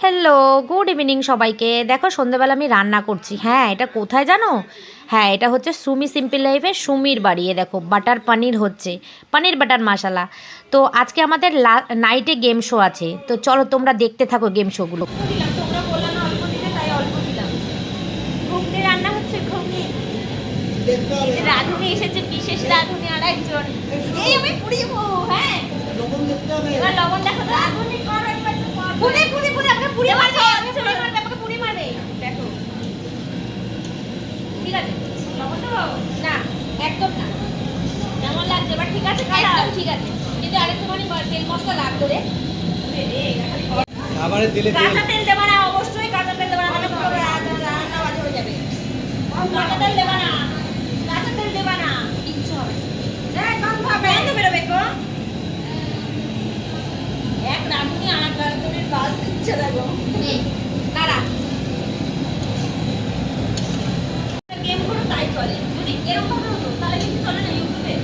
Hello good evening সবাইকে। দেখো সন্ধ্যেবেলা আমি রান্না করছি। হ্যাঁ এটা কোথায় জানো? হ্যাঁ এটা হচ্ছে সুমি সিম্পল লাইফে সুমির বাড়ি। এ দেখো বাটার পানির হচ্ছে। পানির বাটার মশালা। তো আজকে আমাদের নাইটে গেম শো আছে। তো চলো তোমরা দেখতে থাকো গেম শোগুলো দিলাম তোমরা বললে না অল্প দিতে তাই অল্প দিলাম ঘুগনি রান্না হচ্ছে ঘুগনি রাঁধুনি এসেছে বিশেষ রাঁধুনি আর একজন এই আমি পুড়িয়ে হ্যাঁ এবার লবণ দেখো তো রাঁধুনি করো একবার পুড়ে পুড়ে পুড়ে আমাকে পুড়ে মারবে আমাকে পুড়ে মারবে আমাকে পুড়ে মারবে দেখো ঠিক আছে লবণ তো না একদম না কেমন লাগছে এবার ঠিক আছে একদম ঠিক আছে কিন্তু আরেকটুখানি তেল মশলা লাগতো রে খাবারের তেল কাঁচা তেল দেবা না অবশ্যই কাঁচা তেল দেবা না তাহলে পুরো রান্না বাজে হয়ে যাবে কাঁচা তেল দেবা না কাঁচা তেল দেবা না কিচ্ছু হবে না। এই, গন্ধ হবে। গন্ধ বেরোবে গো। এক রাঁধুনি আর এক রাঁধুনির কাজ দিচ্ছে দেখো। নে, দাঁড়া। গেমগুলো তাই চলে। যদি এরকম হতো, তাহলে কিন্তু চলে না ইউটিউবে।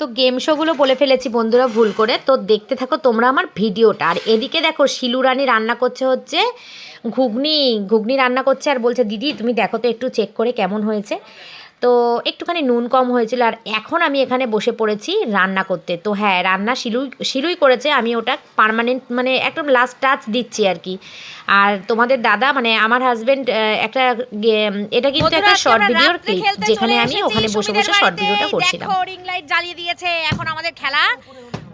তো গেম শোগুলো বলে ফেলেছি বন্ধুরা, ভুল করে। তো দেখতে থাকো তোমরা আমার ভিডিওটা। আর এদিকে দেখো, শিলু রানী রান্না করছে হচ্ছে ঘুগনি। ঘুগনি রান্না করছে আর বলছে, দিদি, তুমি দেখো তো একটু চেক করে কেমন হয়েছে। তো একটুখানি নুন কম হয়েছিল আর এখন আমি এখানে বসে পড়েছি রান্না করতে। তো হ্যাঁ রান্না শিলুই শিলুই করেছে আমি ওটা পার্মানেন্ট মানে একদম লাস্ট টাচ দিচ্ছি আর কি। আর তোমাদের দাদা মানে আমার হাজব্যান্ড একটা এটা কিন্তু একটা শর্ট ভিডিওর ক্লিপ যেখানে আমি ওখানে বসে বসে শর্ট ভিডিওটা করছিলাম। রিং লাইট জ্বালিয়ে দিয়েছে এখন আমাদের খেলা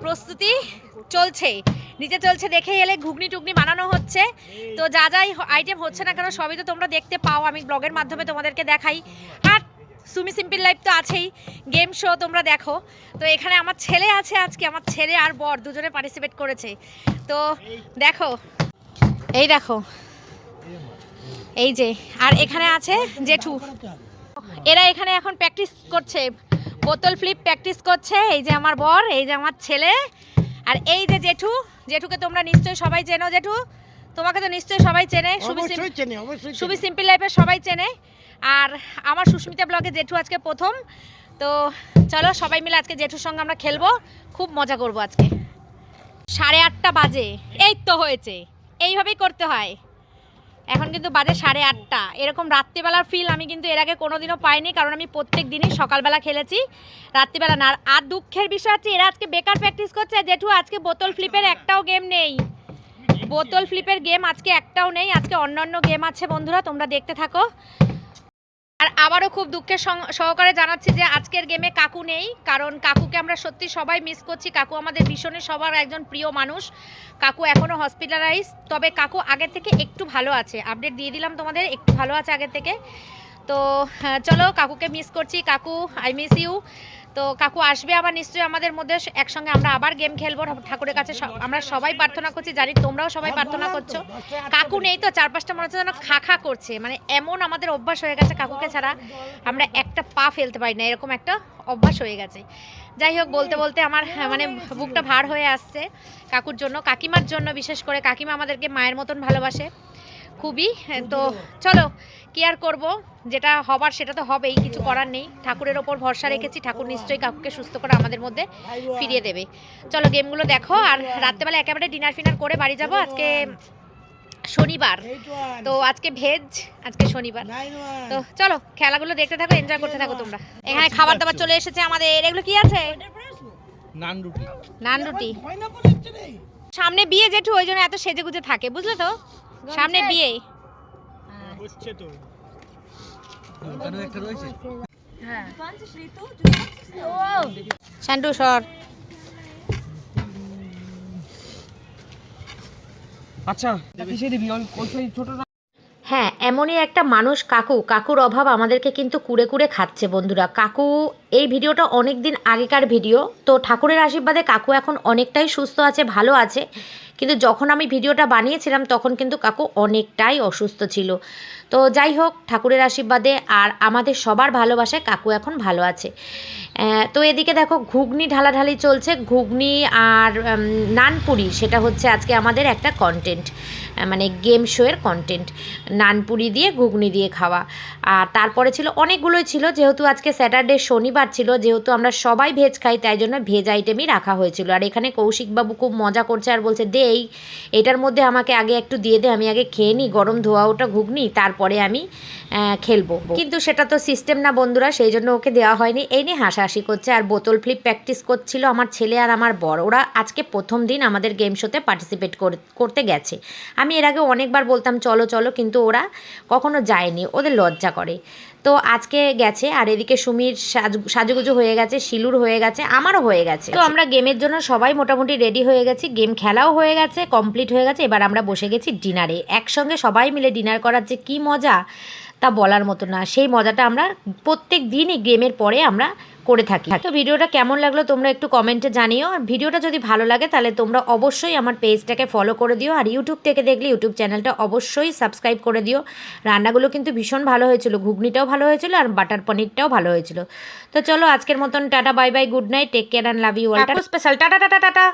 প্রস্তুতি চলছে। নিচে চলছে দেখে এলে ঘুগনি টুগনি বানানো হচ্ছে। তো যা যাই আইটেম হচ্ছে না কেন সবই তো তোমরা দেখতে পাও আমি ব্লগের মাধ্যমে তোমাদেরকে দেখাই। আর সুমি সিম্পল লাইফ তো আছেই, গেম শো তোমরা দেখো। তো এখানে আমার ছেলে আছে আজকে, আমার ছেলে আর বর দুজনে পার্টিসিপেট করেছে। তো দেখো, এই দেখো, এই যে, আর এখানে আছে জেঠু। এরা এখানে এখন প্র্যাকটিস করছে, বোতল ফ্লিপ প্র্যাকটিস করছে, এই যে আমার বর, এই যে আমার ছেলে। আর এই যে জেঠু, জেঠুকে তোমরা নিশ্চয়ই সবাই চেনো জেঠু। তোমাকে তো নিশ্চয়ই সবাই চেনে সুবি সিম্পল লাইফের সবাই চেনে। আর আমার সুস্মিতা ব্লগে জেঠু আজকে প্রথম। তো চলো সবাই মিলে আজকে জেঠুর সঙ্গে আমরা খেলব। খুব মজা করব আজকে। সাড়ে আটটা বাজে। এই তো হয়েছে। এইভাবেই করতে হয়। এখন কিন্তু বাজে সাড়ে আটটা। এরকম রাত্রিবেলার ফিল আমি কিন্তু এর আগে কোনো দিনও পাইনি কারণ আমি প্রত্যেক দিনই সকালবেলা খেলেছি। রাত্রিবেলা না আর- আর দুঃখের বিষয় হচ্ছে এরা আজকে বেকার প্র্যাকটিস করছে। জেঠু আজকে বোতল ফ্লিপের একটাও গেম নেই। বোতল ফ্লিপের গেম আজকে একটাও নেই, আজকে অন্যান্য গেম আছে বন্ধুরা, তোমরা দেখতে থাকো। আর আবারও খুব দুঃখের সহকারে জানাচ্ছি যে আজকের গেমে কাকু নেই, কারণ কাকুকে আমরা সত্যি সবাই মিস করছি। কাকু আমাদের ভীষণই সবার একজন প্রিয় মানুষ। কাকু এখনও হসপিটালাইজ তবে কাকু আগের থেকে একটু ভালো আছে। আপডেট দিয়ে দিলাম তোমাদের, একটু ভালো আছে আগের থেকে। তো হ্যাঁ, চলো কাকুকে মিস করছি। কাকু আই মিস ইউ তো কাকু আসবে আবার নিশ্চয়ই আমাদের মধ্যে। একসঙ্গে আমরা আবার গেম খেলব। ঠাকুরের কাছে আমরা সবাই প্রার্থনা করছি। জানি তোমরাও সবাই প্রার্থনা করছ। কাকু নেই তো চার পাঁচটা মনে হচ্ছে যেন খা খা করছে। মানে এমন আমাদের অভ্যাস হয়ে গেছে কাকুকে ছাড়া। আমরা একটা পা ফেলতে পারি না। এরকম একটা অভ্যাস হয়ে গেছে। যাই হোক বলতে বলতে আমার হ্যাঁ, মানে বুকটা ভার হয়ে আসছে কাকুর জন্য কাকিমার জন্য বিশেষ করে। কাকিমা আমাদেরকে মায়ের মতন ভালোবাসে। খুবই তো চলো কি আর করব? যেটা হবার সেটা তো হবেই কিছু করার নেই। ঠাকুরের ওপর ভরসা রেখেছি ঠাকুর নিশ্চয়ই কাকুকে সুস্থ করে আমাদের মধ্যে ফিরিয়ে দেবে। চলো গেমগুলো দেখো আর রাত্রেবেলা একেবারে ডিনার ফিনার করে বাড়ি যাব। আজকে শনিবার তো আজকে ভেজ আজকে শনিবার। তো চলো খেলাগুলো দেখতে থাকো এনজয় করতে থাকো তোমরা। এখানে খাবার দাবার চলে এসেছে আমাদের এগুলো কি আছে? নান রুটি। নান রুটি। সামনে বিয়ে জেঠু ওই জন্য এত সেজে গুজে থাকে বুঝলে তো? সামনে বিয়ে। হচ্ছে তো। একটা রয়েছে? শান্টু সর। আচ্ছা কিসে দিবি ওই ওই ছোটটা। হ্যাঁ এমনই একটা মানুষ কাকু। কাকুর অভাব আমাদেরকে কিন্তু কুড়ে কুড়ে খাচ্ছে বন্ধুরা। কাকু এই ভিডিওটা অনেক দিন আগেকার ভিডিও। তো ঠাকুরের আশীর্বাদে কাকু এখন অনেকটাই সুস্থ আছে ভালো আছে। কিন্তু যখন আমি ভিডিওটা বানিয়েছিলাম, তখন কিন্তু কাকু অনেকটাই অসুস্থ ছিল। তো যাই হোক, ঠাকুরের আশীর্বাদে আর আমাদের সবার ভালোবাসায় কাকু এখন ভালো আছে। তো এদিকে দেখো, ঘুগনি ঢালাঢালি চলছে। ঘুগনি আর নানপুরি, সেটা হচ্ছে আজকে আমাদের একটা কন্টেন্ট মানে গেম শোয়ের কন্টেন্ট নানপুরি দিয়ে ঘুগনি দিয়ে খাওয়া। আর তারপরে ছিল, অনেকগুলোই ছিল, যেহেতু আজকে স্যাটারডে শনিবার ছিল, যেহেতু আমরা সবাই ভেজ খাই, তাই জন্য ভেজ আইটেমই রাখা হয়েছিল। আর এখানে কৌশিকবাবু খুব মজা করছে আর বলছে, দে এই এটার মধ্যে আমাকে আগে একটু দিয়ে দে আমি আগে খেয়ে নিই গরম ধোয়া ওটা ঘুগনি তারপরে আমি খেলব। কিন্তু সেটা তো সিস্টেম না বন্ধুরা সেই জন্য ওকে দেওয়া হয়নি। এই নিয়ে হাসাহাসি করছে আর বোতল ফ্লিপ প্র্যাকটিস করছিল আমার ছেলে আর আমার বড় ওরা আজকে প্রথম দিন আমাদের গেম শোতে পার্টিসিপেট করতে গেছে। আমি এর আগে অনেকবার বলতাম চলো চলো কিন্তু ওরা কখনো যায়নি ওদের লজ্জা করে। তো আজকে গেছে, আর এদিকে সুমির সাজু, সাজুগুজু হয়ে গেছে, শিলুর হয়ে গেছে, আমারও হয়ে গেছে। তো আমরা গেমের জন্য সবাই মোটামুটি রেডি হয়ে গেছি গেম খেলাও হয়ে গেছে কমপ্লিট হয়ে গেছে, এবার আমরা বসে গেছি ডিনারে একসঙ্গে সবাই মিলে ডিনার করার যে কী মজা! তা বলার মতো না। সেই মজাটা আমরা প্রত্যেক দিনই গেমের পরে আমরা করে থাকি। তো ভিডিওটা কেমন লাগল তোমরা একটু কমেন্টে জানিও। আর ভিডিওটা যদি ভালো লাগে তাহলে তোমরা অবশ্যই আমার পেজটাকে ফলো করে দিও। আর ইউটিউব থেকে দেখলে ইউটিউব চ্যানেলটা অবশ্যই সাবস্ক্রাইব করে দিও। রান্নাগুলো কিন্তু ভীষণ ভালো হয়েছিল। ঘুগনিটাও ভালো হয়েছিল আর বাটার পনিরটাও ভালো হয়েছিল। তো চলো আজকের মতন tata bye bye good night take care and love you special tata tata tata.